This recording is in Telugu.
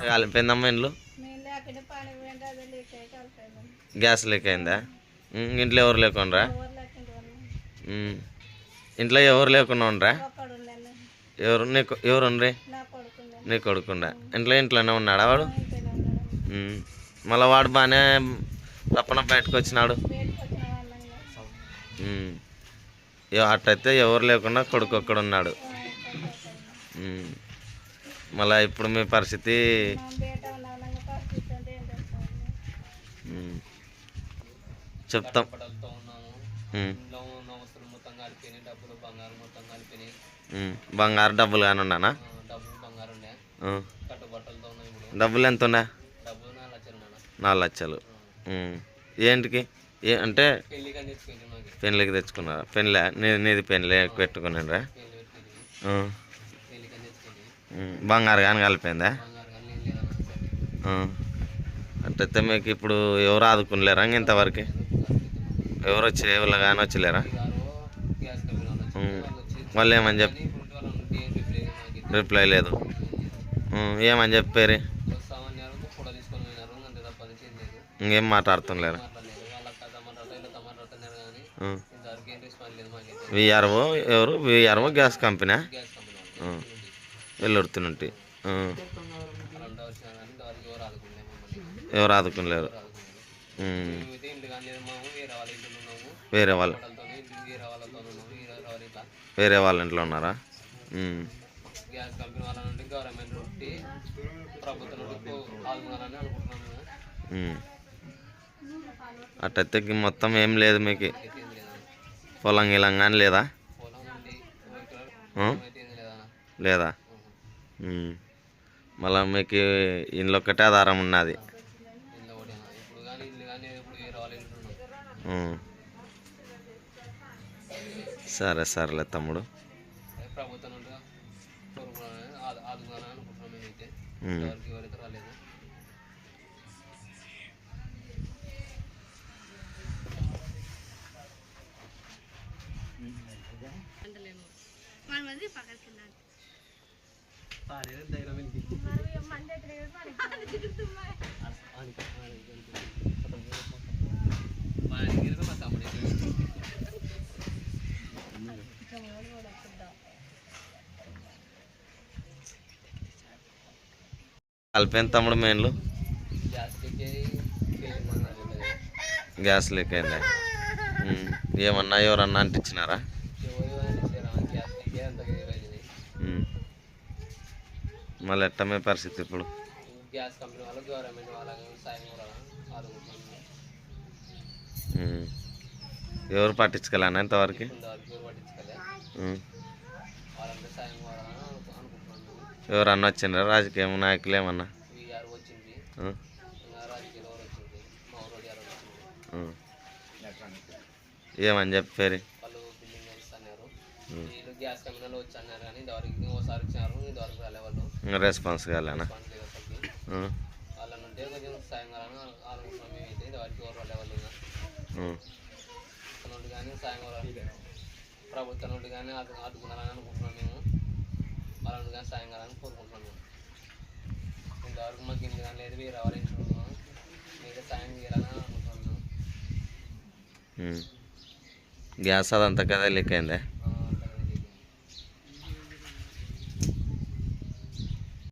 కాలిపోయిందమ్మా ఇంట్లో గ్యాస్ లీక్ అయిందా ఇంట్లో ఎవరు లేకుండా ఇంట్లో ఎవరు లేకుండా ఉండరా? ఎవరు నీకు ఎవరు ఉండ్రి నా కొడుకుండే. నీ కొడుకుండా. ఇంట్లో ఇంట్లోనే ఉన్నాడా వాడు. మళ్ళా వాడు బాగానే తప్పన బయటకు వచ్చినాడు అట్టయితే ఎవరు లేకుండా కొడుకు ఒక్కడ ఉన్నాడు. మళ్ళా ఇప్పుడు మీ పరిస్థితి. చెప్తాం. మొత్తం డబ్బులు బంగారం మొత్తం. బంగారు డబ్బులు కానీ ఉన్నానా? డబ్బులు బంగారం. కట్టుబట్టలతో ఉన్నాయి ఇప్పుడు. డబ్బులు ఎంత ఉన్నా? డబ్బులు నాలుగు లక్షలు నాలుగు లక్షలు. ఏంటికి? ఏ అంటే పెళ్ళికి తెచ్చుకున్నారా? పెళ్ళి? నీ నీది పెళ్ళి పెట్టుకున్నారా? బంగారు కానీ ఉమ్. అట్టయితే మీకు ఇప్పుడు ఎవరు ఆదుకునిలేరా ఇంతవరకు? ఎవరు వచ్చి ఎవరు కానీ వచ్చలేరా వాళ్ళు ఏమని చెప్పి రిప్లై లేదు. ఏమని చెప్పారు? ఇంకేం మాట్లాడుతున్నారు విఆర్ఓ ఎవరు? విఆర్ఓ గ్యాస్ కంపెనీ వెళ్ళొడుతున్నట్టు ఎవరు ఆదుకుంటే లేరు వేరే వాళ్ళ వేరే వాళ్ళు ఇట్లా. ఉన్నారా. గ్యాస్ కంపెనీ గవర్నమెంట్ నుండి ప్రభుత్వం. అట్టయితే మొత్తం ఏం లేదు మీకు. పొలం గిలం కానీ లేదా? లేదా. మళ్ళా మీకు ఇంట్లో ఒక్కటే ఆధారం ఉన్నది. సరే సరేలే తమ్ముడు. అదే కలిపాను తమ్ముడు మెయిన్లు? గ్యాస్ లీక్ అయిందా. ఏమన్నా ఎవరన్నా అంటించినారా మళ్ళీ ఎట్టమే పరిస్థితి ఇప్పుడు? గ్యాస్ కంపెనీ వాళ్ళు గవర్నమెంట్ సాయం ఎవరు పట్టించుకోలేనా ఇంతవరకు? ఎవరన్నా వచ్చిండ్రా? రాజకీయ నాయకులు ఏమన్నా? వచ్చింది రాజకీయాలు ఎవరు వచ్చింది మా ఏమని చెప్పారు వాళ్ళు గ్యాస్ వచ్చి అన్నారు కానీ ఒకసారి రెస్పాన్స్ కాలేనా? సాయంకాలం ప్రభుత్వం నుండి కానీ అతను ఆదుకున్నారని అనుకుంటున్నాం మేము. వాళ్ళ కానీ సాయం కావాలని కోరుకుంటున్నాం మేము. ఇంతవరకు మాకు ఇంటి కానీ లేదు వేరే వాళ్ళ మీరే సాయం చేయాలని అనుకుంటున్నాం గ్యాస్ అదంతా కదా లీక్ అయిందా?